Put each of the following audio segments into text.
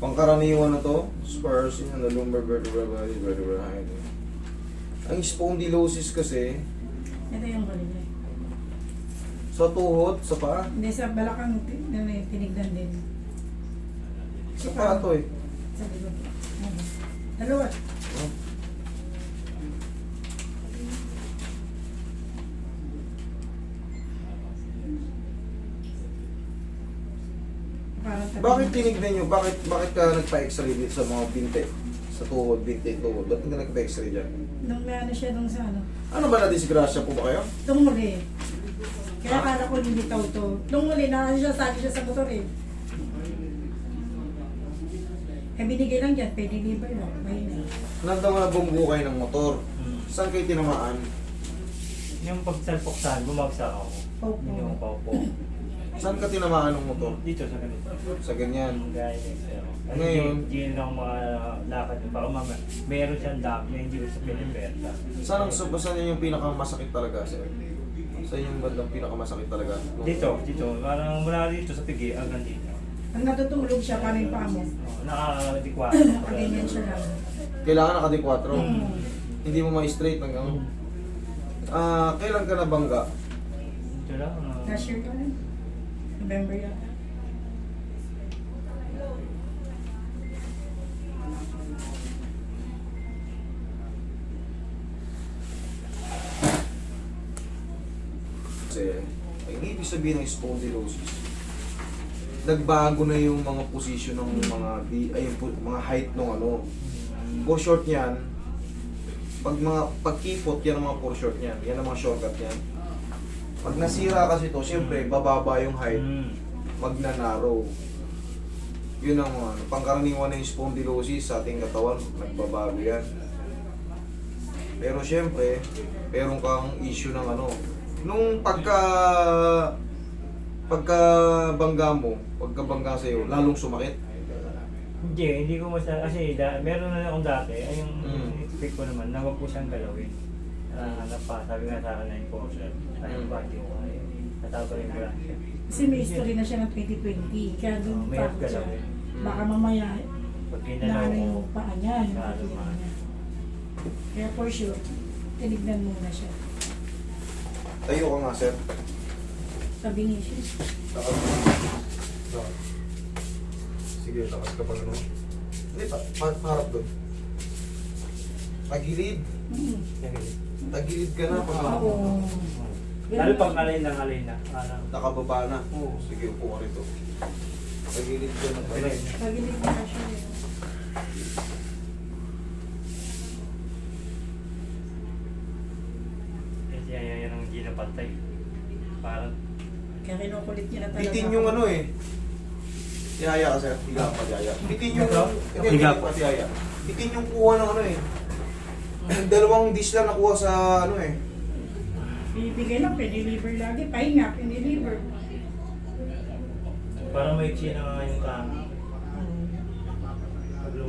Pangkaraniwan na to, spurs in the lumbar vertebra body, vertebra height. Ang spondylosis kasi, Ito yung niya. sa tuhod, sa paa, Hindi sa balakang ti- ano eh, tinignan din. sa paa to eh. Sa likod. Ano? Dalawa. Tabi- Bakit tinignan nyo? Bakit, bakit ka nagpa-x-ray dito sa mga binte? Sa tuhod, binte, tuhod. Ba't hindi ka nagpa-x-ray dyan? Nung may ano siya nung sa ano. Ano ba na-disgrasya po ba kayo? Nung huli. Kaya akala ko hindi tao to. Nung huli, na siya, sabi siya sa motor eh. Eh binigay lang dyan, pwede liver lang. Mahina. Nanda na bumbu kayo ng motor. Hmm. Saan kayo tinamaan? Yung pagsalpoksan, bumagsak ako. Opo. Hindi ako paupo. Saan ka tinamaan ng motor? Dito sa ganito. Sa ganyan. Ngayon? Hindi na ako makalakad. Baka mama, meron siyang dam na hindi ko sa pinipenta. Saan ang saan yun yung pinakamasakit talaga, sir? Sa yung bandang pinakamasakit talaga? Nung- Dito, dito. Parang mula dito sa pigi hanggang dito. Ang natutulog siya, parang yung paa mo. Oh, Nakakadikwa. Nakaganyan siya lang. Kailangan naka-D4. Mm. Hindi mo ma-straight hanggang... Ah, kailan ka nabangga? Dito lang. ah. Last year ka rin. November yata. Kasi, ang ibig sabihin ng spondylosis, nagbago na yung mga position ng mga ay, yung mga height ng ano. For short niyan, pag mga pagkipot, yan ang mga for short niyan. Yan ang mga shortcut niyan. Pag nasira kasi to, siyempre, bababa yung height, Mm. magna-narrow. Yun ang ano, pangkaraniwan na yung spondylosis sa ating katawan, nagbabago yan. Pero siyempre, meron kang issue ng ano, nung pagka pagka bangga mo, pagka bangga sa'yo, lalong sumakit. Hindi, hindi ko masa kasi da, meron na akong dati, ay yung Mm. expect ko naman, na wag ko siyang galawin. Ano pa, sabi nga sa akin na yung portion, ay yung Mm. body ko ay nataba yung grasya. Kasi may history na siya ng 2020. Kaya Oh, doon may pa siya. galawin. Baka mamaya, Pag ginalaw naano ko, yung paa niya. yung Lalo man. niya. Kaya for sure, tinignan muna siya. Tayo ka nga, sir. Sabi niya siya. Ka. Sige, lakad ka pa ano. Hindi, pa, pa, parap doon. Tagilid. Mm. Tagilid ka na. Pag, Oo. Lalo pag alay ng alay na. Parang, Nakababa na. Oo. Sige, upo ka rito. Tagilid ka na pala. Pagilig na siya. eh. kasi yan, yan ang hindi napantay. Parang, Kaya kinukulit niya na talaga. Bitin yung ano eh. Tihaya ka sir. Higa pa tihaya. Bitin yung... Ito? Hindi, Higa. hindi pa tihaya. Bitin yung kuha ng ano eh. Dalawang dish lang nakuha sa ano eh. Bibigay lang, piniliver lagi. Pahinga, piniliver. parang may china nga yung kami.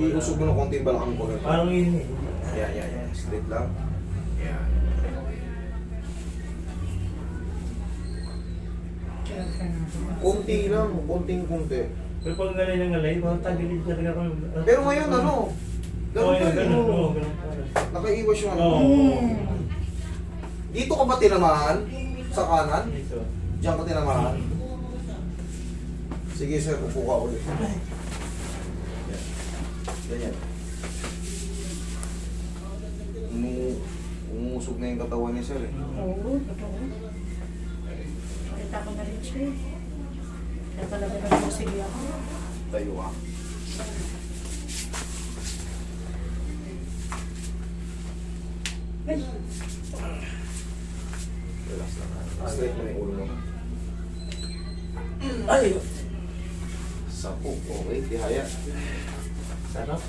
Iusog mo ng konti yung balakang ko. Parang yun eh. Yeah, yeah, yeah. Straight lang. Yeah. Na. Konti lang. Konting konti. Pero pag ngalay ng ngalay, parang tagilid talaga ako. Pero ngayon ano? Ganun yun, pa ganun. Oo, ganun. Nakaiwas yung ano. Oo. Mm. Dito ka ba tinamaan? Sa kanan? Dito. Diyan ka tinamaan? Sige sir, upo ka ulit. Yan. Ganyan. Umu umusog na yung katawan niya sir eh. Oo, totoo. Nakita ko na rin siya. eh. Kaya talaga nagmusig ako. Tayo ka. Relax lang. Straight mo yung ulo mo. Ay! Sapo. Okay, tihaya. Sarap.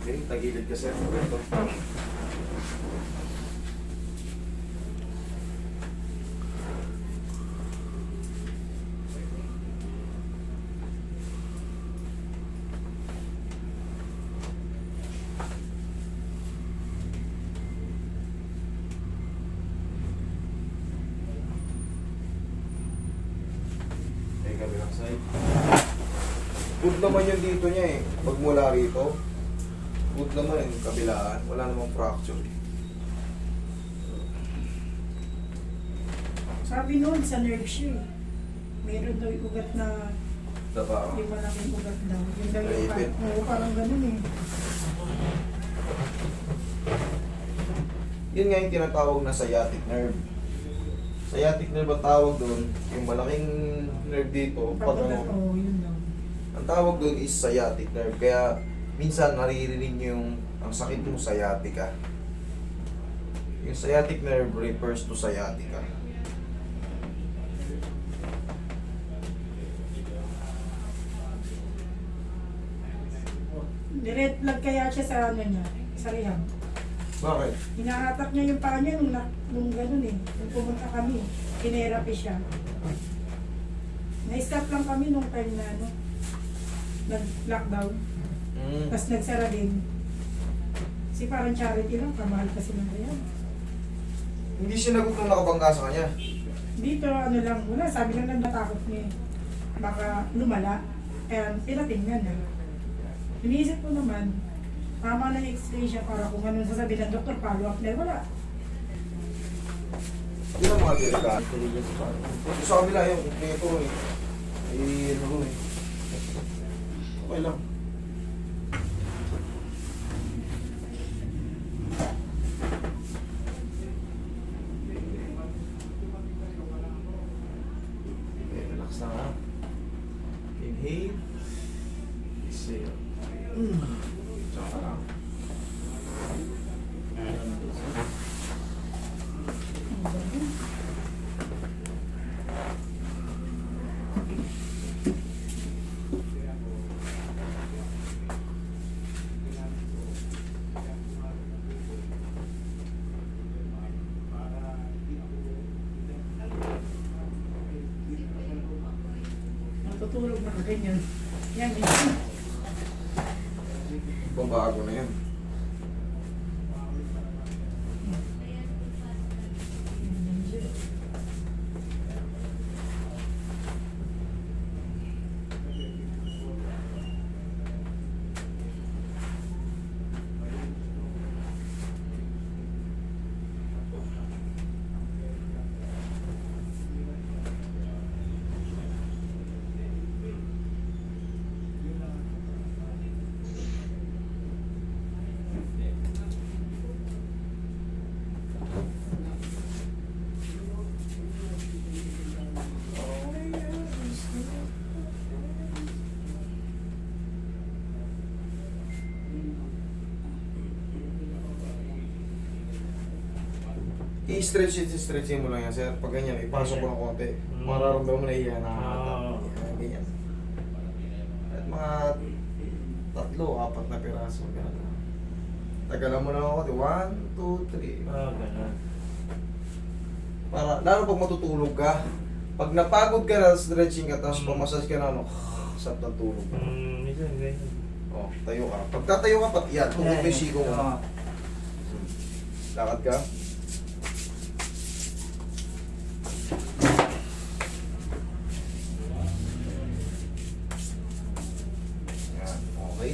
Okay, tagilid ka sir. Ito. Good naman yung dito niya eh. Pag mula rito, good naman yung kabilaan. Wala namang fracture. Sabi noon sa nerve siya eh. Meron daw yung ugat na Daba. yung malaking ugat daw. Yung daw yung parang, oo, parang ganun eh. Yun nga yung tinatawag na sciatic nerve. Sciatic nerve ang tawag doon, yung malaking nerve dito, pag Pag ano, oo, yun daw. Ang tawag doon is sciatic nerve. Kaya minsan naririnig nyo yung ang sakit ng sciatica. Yung sciatic nerve refers to sciatica. Direct plug kaya siya sa ano niya, sa rehab. Bakit? Hinahatak niya yung paa niya nung, na, nung ganun eh. Nung pumunta kami, kinerapi siya. Na-stop lang kami nung time na ano, nag-lockdown. Mm. Tapos nagsara din. Kasi parang charity lang, kamahal kasi ng rehab. Hindi sinagot nung nakabangga sa kanya. Dito, ano lang muna, sabi lang nang natakot niya. eh. Baka lumala. Kaya pinatingnan na. Iniisip ko naman, tama na x-ray siya para kung anong sasabihin ng doktor, follow up na wala. Yun ang mga delikado. Sa kabila yung ito eh. Eh, ano eh. Okay lang. Okay, relax na ha. Inhale. Exhale. Tsaka lang. Natutulog na ganyan. Yan, yan. Babago na yan. I-stretch it, stretch mo lang yan, sir. Pag ganyan, ipasok ko ng konti. Mm. Mararamdaman mo na iyan na Oo. Yan, ganyan. At mga tatlo, apat na piraso. Ganun. Tagalan mo lang ako. One, two, three. Ah, ganun. Para, lalo pag matutulog ka, pag napagod ka na, stretching ka, tapos Mm. pamasas ka na, ano, sarap ng tulog. Hmm, minsan ganyan. Oh, tayo ka. Pagkatayo ka, pati yan, tungkol mo yung siko mo. Lakad ka. Yan, okay.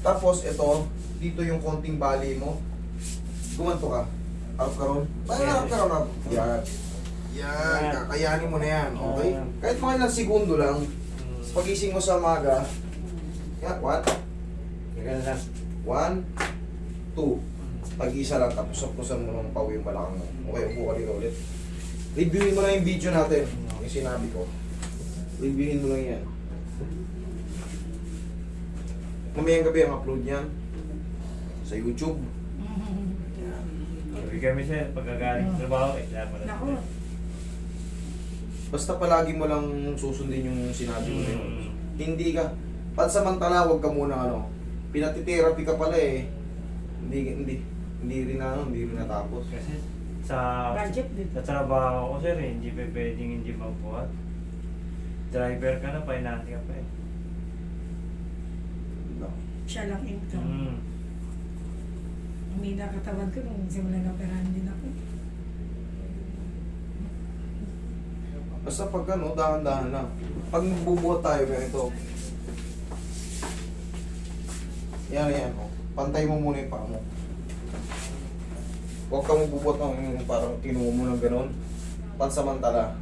Tapos ito, dito yung konting bali mo. Gumanto ka. Harap ka ron. Bayan harap ka ron. Yan. Yan, Yan. kakayanin mo na yan. Okay? Kahit mga ilang segundo lang, sa pagising mo sa maga, yan, what? One, two. Pag-isa lang, tapos sapusan mo ng pawi yung balakang mo. Okay, upo ka dito ulit. Reviewin mo lang yung video natin. Yung sinabi ko. Reviewin mo lang yan. Mamayang gabi ang upload niyan. Sa YouTube. Sabi kami sir, pagkagaling sa trabaho, eh, dapat Nako, Basta palagi mo lang susundin yung sinabi mo na yun. Hmm. Hindi ka, pansamantala, huwag ka muna ano. Pinatitherapy ka pala eh. Hindi, hindi, hindi rin na, ano, hindi rin natapos. Kasi sa budget din. sa trabaho ko sir, eh, hindi pa pwedeng hindi magbuhat. Driver ka na, finance ka pa eh. No. Siya lang income. Hmm. Humina katawan ko nung simulan na operahan din ako. Basta pag ano, dahan-dahan lang. Pag magbubuhat tayo ganito, Yan, yan. Oh. Pantay mo muna yung paa mo. Huwag kang bubot ng parang kinuha mo ng ganun. Pansamantala.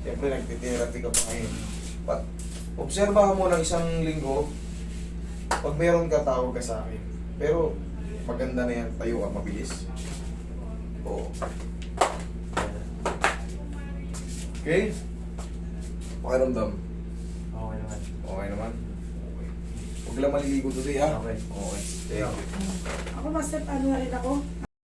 Siyempre, nagtitherapy ka pa ngayon. Pat, obserbahan mo ng isang linggo. Pag meron ka, tawag ka sa akin. Pero, maganda na yan. Tayo ka, mabilis. Oo. Okay? Pakiramdam. Okay naman. Okay naman? Okay. Huwag lang maliligo today, ha? Okay. Okay. Thank you. Ako master, ano na rin ako,